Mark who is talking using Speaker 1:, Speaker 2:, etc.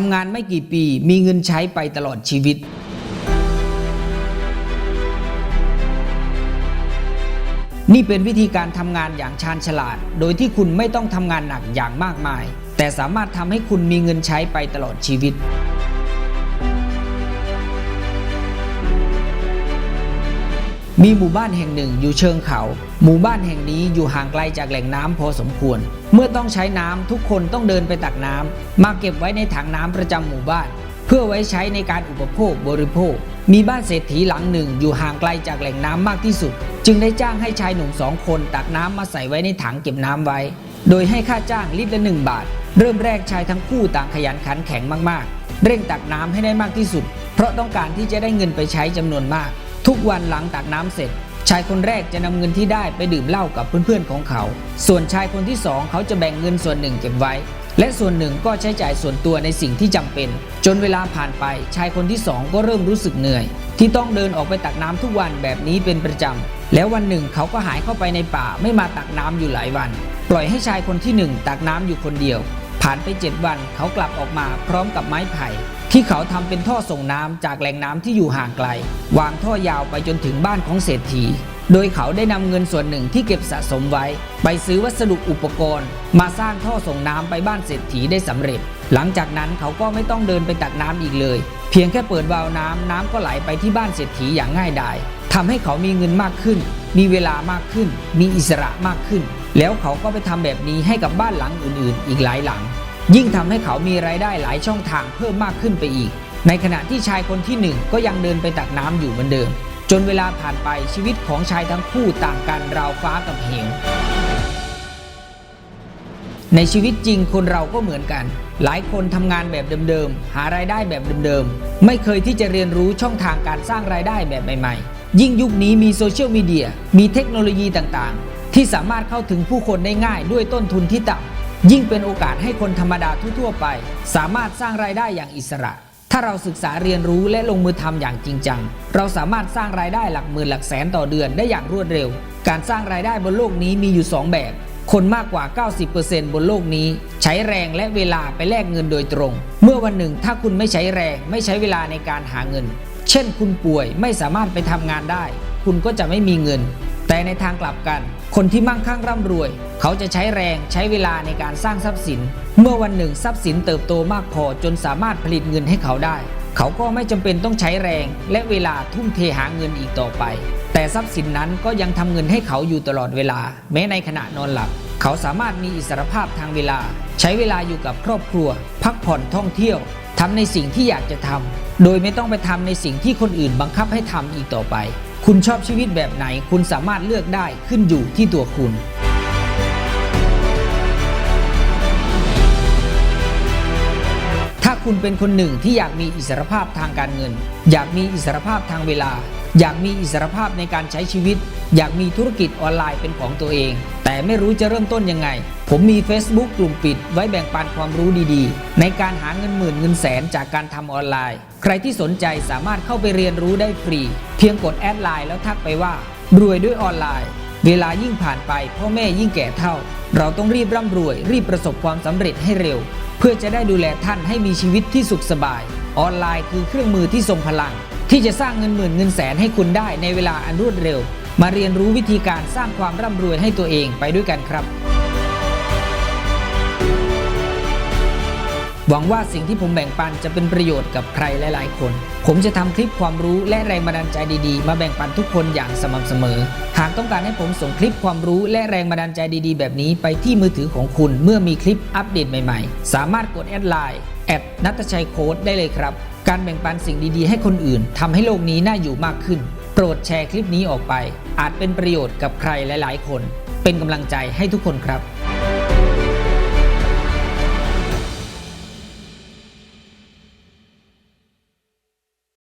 Speaker 1: ทำงานไม่กี่ปีมีเงินใช้ไปตลอดชีวิต นี่เป็นวิธีการทำงานอย่างชาญฉลาด โดยที่คุณไม่ต้องทำงานหนักอย่างมากมาย แต่สามารถทำให้คุณมีเงินใช้ไปตลอดชีวิต มีหมู่บ้านแห่งหนึ่งอยู่เชิงเขา หมู่บ้านแห่งนี้อยู่ห่างไกลจากแหล่งน้ำพอสมควร เมื่อต้องใช้น้ำทุกคนต้องเดินไปตักน้ำมาเก็บไว้ในถังน้ำประจำหมู่บ้าน เพื่อไว้ใช้ในการอุปโภคบริโภค มีบ้านเศรษฐีหลังหนึ่งอยู่ห่างไกลจากแหล่งน้ำมากที่สุด จึงได้จ้างให้ชายหนุ่มสองคนตักน้ำมาใส่ไว้ในถังเก็บน้ำไว้ โดยให้ค่าจ้างลิตรละหนึ่งบาท เริ่มแรกชายทั้งคู่ต่างขยันขันแข็งมากๆ เร่งตักน้ำให้ได้มากที่สุด เพราะต้องการที่จะได้เงินไปใช้จำนวนมาก ทุกวันหลังตักน้ำเสร็จ ชายคนแรกจะนำเงินที่ได้ไปดื่มเหล้ากับเพื่อนๆของเขา ส่วนชายคนที่สองเขาจะแบ่งเงินส่วนหนึ่งเก็บไว้ และส่วนหนึ่งก็ใช้จ่ายส่วนตัวในสิ่งที่จำเป็น จนเวลาผ่านไป ชายคนที่สองก็เริ่มรู้สึกเหนื่อย ที่ต้องเดินออกไปตักน้ำทุกวันแบบนี้เป็นประจำแล้ววันหนึ่งเขาก็หายเข้าไปในป่าไม่มาตักน้ำอยู่หลายวัน ปล่อยให้ชายคนที่หนึ่งตักน้ำอยู่คนเดียว ผ่านไปเจ็ดวันเขากลับออกมาพร้อมกับไม้ไผ่ ที่เขาทำเป็นท่อส่งน้ำจากแหล่งน้ำที่อยู่ห่างไกล วางท่อยาวไปจนถึงบ้านของเศรษฐี โดยเขาได้นำเงินส่วนหนึ่งที่เก็บสะสมไว้ ไปซื้อวัสดุอุปกรณ์ มาสร้างท่อส่งน้ำไปบ้านเศรษฐีได้สำเร็จ หลังจากนั้นเขาก็ไม่ต้องเดินไปตักน้ำอีกเลย เพียงแค่เปิดวาล์วน้ำน้ำก็ไหลไปที่บ้านเศรษฐีอย่างง่ายดายทำให้เขามีเงินมากขึ้น มีเวลามากขึ้น มีอิสระมากขึ้น แล้วเขาก็ไปทำแบบนี้ให้กับบ้านหลังอื่น ๆ อีกหลายหลัง ยิ่งทำให้เขามีรายได้หลายช่องทางเพิ่มมากขึ้นไปอีก ในขณะที่ชายคนที่หนึ่งก็ยังเดินไปตักน้ำอยู่เหมือนเดิม จนเวลาผ่านไปชีวิตของชายทั้งคู่ต่างกันราวฟ้ากับเหวในชีวิตจริงคนเราก็เหมือนกัน หลายคนทำงานแบบเดิมๆ หารายได้แบบเดิมๆ ไม่เคยที่จะเรียนรู้ช่องทางการสร้างรายได้แบบใหม่ๆ ยิ่งยุคนี้มีโซเชียลมีเดีย มีเทคโนโลยีต่างๆ ที่สามารถเข้าถึงผู้คนได้ง่ายด้วยต้นทุนที่ต่ำ ยิ่งเป็นโอกาสให้คนธรรมดาทั่วๆไป สามารถสร้างรายได้อย่างอิสระ ถ้าเราศึกษาเรียนรู้และลงมือทำอย่างจริงจัง เราสามารถสร้างรายได้หลักหมื่นหลักแสนต่อเดือนได้อย่างรวดเร็ว การสร้างรายได้บนโลกนี้มีอยู่ 2 แบบ คนมากกว่า 90%บนโลกนี้ ใช้แรงและเวลาไปแลกเงินโดยตรง เมื่อวันหนึ่งถ้าคุณไม่ใช้แรงไม่ใช้เวลาในการหาเงิน เช่น คุณป่วยไม่สามารถไปทำงานได้ คุณก็จะไม่มีเงิน แต่ในทางกลับกัน คนที่มั่งคั่งร่ำรวย เขาจะใช้แรงใช้เวลาในการสร้างทรัพย์สิน เมื่อวันหนึ่งทรัพย์สินเติบโตมากพอจนสามารถผลิตเงินให้เขาได้ เขาก็ไม่จำเป็นต้องใช้แรง และเวลาทุ่มเทหาเงินอีกต่อไป แต่ทรัพย์สินนั้นก็ยังทำเงินให้เขาอยู่ตลอดเวลา แม้ในขณะนอนหลับ เขาสามารถมีอิสรภาพทางเวลา ใช้เวลาอยู่กับครอบครัว พักผ่อนท่องเที่ยวทำในสิ่งที่อยากจะทำโดยไม่ต้องไปทำในสิ่งที่คนอื่นบังคับให้ทำอีกต่อไป คุณชอบชีวิตแบบไหน คุณสามารถเลือกได้ขึ้นอยู่ที่ตัวคุณ ถ้าคุณเป็นคนหนึ่งที่อยากมีอิสรภาพทางการเงิน อยากมีอิสรภาพทางเวลา อยากมีอิสรภาพในการใช้ชีวิต อยากมีธุรกิจออนไลน์เป็นของตัวเอง แต่ไม่รู้จะเริ่มต้นยังไง ผมมี Facebook กลุ่มปิด ไว้แบ่งปันความรู้ดีๆ ในการหาเงินหมื่นเงินแสนจากการทำออนไลน์ ใครที่สนใจสามารถเข้าไปเรียนรู้ได้ฟรี เพียงกดแอดไลน์แล้วทักไปว่า รวยด้วยออนไลน์ เวลายิ่งผ่านไป พ่อแม่ยิ่งแก่เท่า เราต้องรีบร่ำรวย รีบประสบความสำเร็จให้เร็ว เพื่อจะได้ดูแลท่านให้มีชีวิตที่สุขสบาย ออนไลน์คือเครื่องมือที่ทรงพลัง ที่จะสร้างเงินหมื่นเงินแสนให้คุณได้ในเวลาอันรวดเร็ว มาเรียนรู้วิธีการสร้างความร่ำรวยให้ตัวเองไปด้วยกันครับ หวังว่าสิ่งที่ผมแบ่งปันจะเป็นประโยชน์กับใครหลาย ๆ คน ผมจะทำคลิปความรู้และแรงบันดาลใจดี ๆ มาแบ่งปันทุกคนอย่างสม่ำเสมอ หากต้องการให้ผมส่งคลิปความรู้และแรงบันดาลใจดี ๆ แบบนี้ไปที่มือถือของคุณเมื่อมีคลิปอัปเดตใหม่ ๆ สามารถกดแอดไลน์แอดนัตชัยโค้ดได้เลยครับ การแบ่งปันสิ่งดี ๆ ให้คนอื่นทำให้โลกนี้น่าอยู่มากขึ้น โปรดแชร์คลิปนี้ออกไป อาจเป็นประโยชน์กับใครหลาย ๆ คน เป็นกำลังใจให้ทุกคนครับ